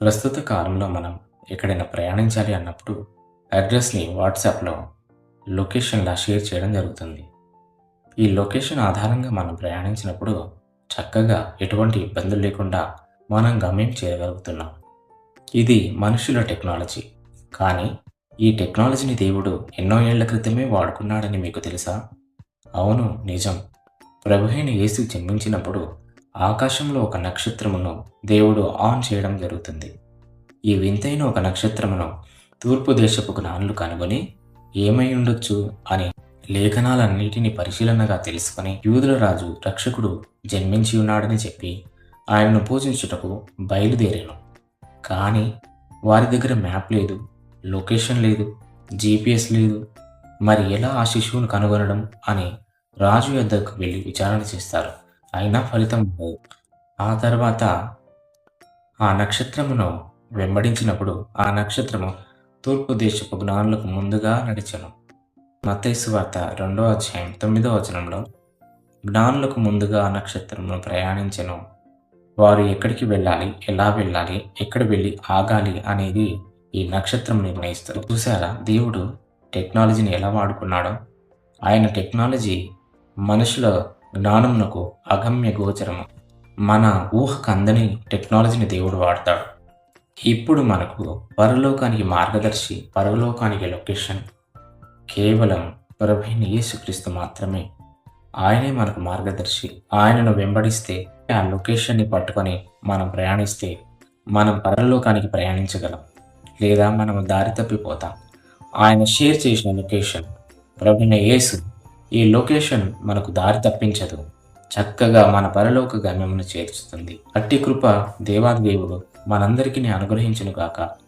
ప్రస్తుత కాలంలో మనం ఎక్కడైనా ప్రయాణించాలి అన్నప్పుడు అడ్రస్ని వాట్సాప్లో లొకేషన్లా షేర్ చేయడం జరుగుతుంది. ఈ లొకేషన్ ఆధారంగా మనం ప్రయాణించినప్పుడు చక్కగా ఎటువంటి ఇబ్బందులు లేకుండా మనం గమ్యం చేయగలుగుతున్నాం ఇది మనుషుల టెక్నాలజీ. కానీ ఈ టెక్నాలజీని దేవుడు ఎన్నో ఏళ్ళ క్రితమే వాడుకున్నాడని మీకు తెలుసా? అవును నిజం. ప్రభుహైన యేసు జన్మించినప్పుడు ఆకాశంలో ఒక నక్షత్రమును దేవుడు ఆన్ చేయడం జరుగుతుంది. ఈ వింతైన ఒక నక్షత్రమును తూర్పు దేశపు జ్ఞానులు కనుగొని ఏమై ఉండొచ్చు అని లేఖనాలన్నిటిని పరిశీలనగా తెలుసుకొని యూదుల రాజు రక్షకుడు జన్మించి ఉన్నాడని చెప్పి ఆయనను పూజించుటకు బయలుదేరాను. కానీ వారి దగ్గర మ్యాప్ లేదు లొకేషన్ లేదు జీపీఎస్ లేదు. మరి ఎలా ఆ శిశువును కనుగొనడం అని రాజు యొద్దకు వెళ్ళి విచారణ చేస్తారు. అయినా ఫలితం ఉండదు ఆ తర్వాత ఆ నక్షత్రమును వెంబడించినప్పుడు ఆ నక్షత్రము తూర్పు దేశపు జ్ఞానులకు ముందుగా నడిచను. మత్తైసు వార్త రెండో అధ్యాయం తొమ్మిదో వచనంలో జ్ఞానులకు ముందుగా ఆ నక్షత్రమును ప్రయాణించను. వారు ఎక్కడికి వెళ్ళాలి ఎలా వెళ్ళాలి ఎక్కడ వెళ్ళి ఆగాలి అనేది ఈ నక్షత్రం నిర్ణయిస్తారు చూసారా దేవుడు టెక్నాలజీని ఎలా వాడుకున్నాడో? ఆయన టెక్నాలజీ మనుషుల జ్ఞానమునకు అగమ్య గోచరము. మన ఊహకందని టెక్నాలజీని దేవుడు వాడతాడు. ఇప్పుడు మనకు పరలోకానికి మార్గదర్శి పరలోకానికి లొకేషన్ కేవలం ప్రభుని యేసుక్రీస్తు మాత్రమే. ఆయనే మనకు మార్గదర్శి. ఆయనను వెంబడిస్తే ఆ లొకేషన్ని పట్టుకొని మనం ప్రయాణిస్తే మనం పరలోకానికి ప్రయాణించగలం. లేదా మనం దారి తప్పిపోతాం. ఆయన షేర్ చేసిన లొకేషన్ ప్రభుని యేసు ఈ లొకేషన్ మనకు దారి తప్పించదు. చక్కగా మన పరలోక గమ్యమును చేర్చుతుంది. అట్టి కృప దేవాదేవుడు మనందరికీ అనుగ్రహించునుగాక. గాక